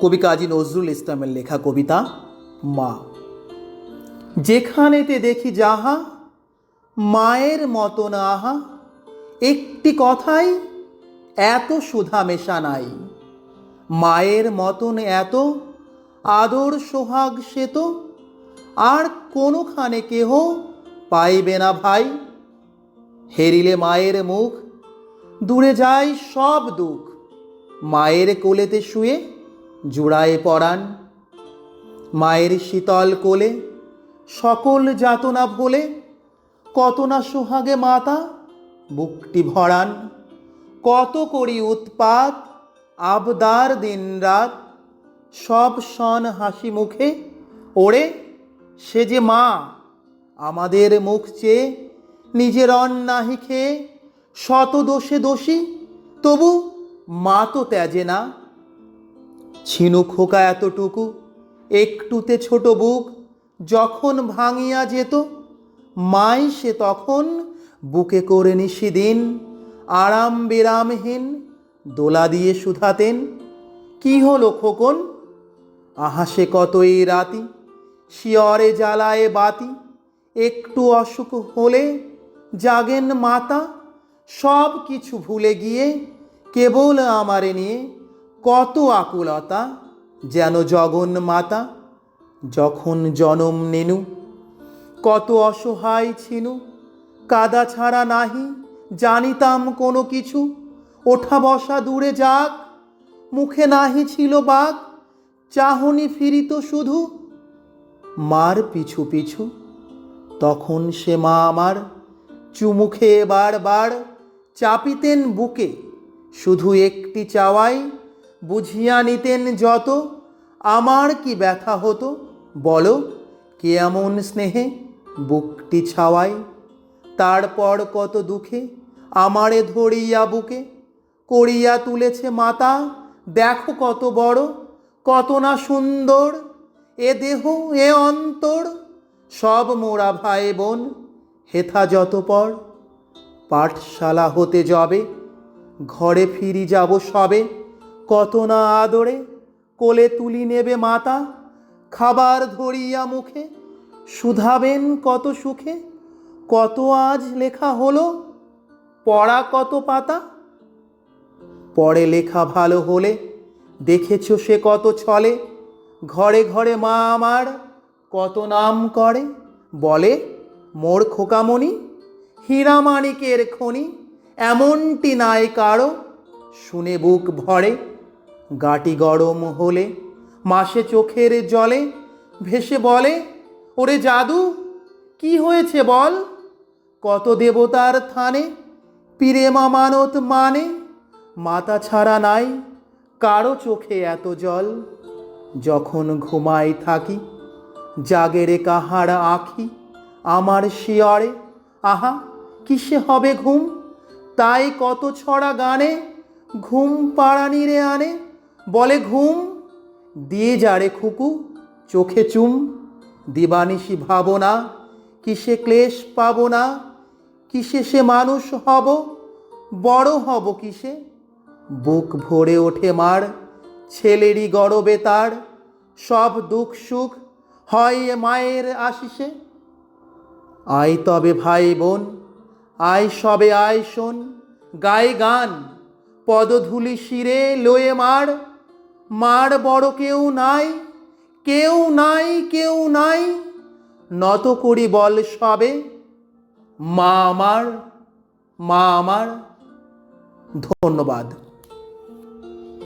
কবি কাজী নজরুল ইসলামের লেখা কবিতা মা। যেখানেতে দেখি যাহা, মায়ের মতন আহা, একটি কথাই এত সুধা মেশা নাই। মায়ের মতন এত, আদর সোহাগ সে তো আর কোনোখানে কেহ পাইবে না ভাই। হেরিলে মায়ের মুখ, দূরে যায় সব দুঃখ, মায়ের কোলেতে শুয়ে জুড়ায় পরাণ, মায়ের শীতল কোলে, সকল যাতনা ভোলে, কত না সোহাগে মাতা, বুকটি ভরান, কত করি উৎপাত, আবদার দিনরাত সব সন হাসি মুখে, ওরে, সে যে মা, আমাদের মুখ চেয়ে, নিজের অন্নাহি খেয়ে, শত দোষে দোষী, তবু মা তো ত্যাজে না। ছিনু খোকা এতটুকু, একটুতে ছোট বুক, যখন ভাঙিয়া যেত, মাই সে তখন বুকে করে নিশিদিন আরাম বিরামহীন দোলা দিয়ে শুধাতেন, কি হলো খোকন? আহাসে কত এই রাতি, শিয়রে জ্বালায় বাতি, একটু অসুখ হলে জাগেন মাতা, সব কিছু ভুলে গিয়ে কেবল আমারে নিয়ে কত আকুলতা যেন জগন মাতা, যখন জনম নেনু, কত অসহায় ছিনু, কাদা ছাড়া নাহি, জানিতাম কোনো কিছু, ওঠা বসা দূরে যাক, মুখে নাহি ছিল বাঘ চাহনি ফিরিত শুধু, মার পিছু পিছু, তখন সে মা আমার চুমুখে বারবার চাপিতেন বুকে, শুধু একটি চাওয়াই বুঝিয়া নিতেন যত, আমার কি ব্যথা হতো? বলো, কে এমন স্নেহে বুকটি ছাওয়াই তারপর কত দুঃখে আমারে ধরিয়া বুকে করিয়া তুলেছে মাতা, দেখো কত বড়, কত না সুন্দর, এ দেহ, এ অন্তর, সব মোরা ভাই বোন হেথা যত পর। পাঠশালা হতে যাবে, ঘরে ফিরি যাব সবে। কত না আদরে কোলে তুলি নেবে মাতা, খাবার ধরিয়া মুখে শুধাবেন কত সুখে, কত আজ লেখা হলো, পড়া কত পাতা। পড়ে লেখা ভালো হলে দেখেছ সে কত ছলে, ঘরে ঘরে মা আমার কত নাম করে, বলে, মোর খোকামণি, হীরামাণিকের খনি, এমনটি নাই কারও, শুনে বুক ভরে। গাটি গরম হলে, মাসে চোখের জলে, ভেসে বলে, ওরে জাদু, কি হয়েছে বল? কত দেবতার থানে, পীরে মামানত মানে মাতা ছাড়া নাই, কারও চোখে এত জল। যখন ঘুমাই থাকি, জাগেরে কাহার আঁখি, আমার শিয়রে, আহা, কিসে হবে ঘুম? তাই কত ছড়া গানে, ঘুম পাড়ানিরে আনে বলে ঘুম, দিয়ে যারে খুকু, চোখে চুম, দিবানিশি ভাবনা, কিসে ক্লেশ পাব না কিসে সে মানুষ হব, বড় হব কিসে? বুক ভরে ওঠে মার, ছেলেরই গরবে তার, সব দুঃখ সুখ হয় মায়ের আশিসে? আয় তবে ভাই বোন, আয় সবে আয় শোন, গায়ে গান, পদধূলি শিরে লয়ে মার মার বড় কেউ নাই কেউ নাই কেউ নাই, নত করি বল সবে, মা আমার মা আমার। ধন্যবাদ।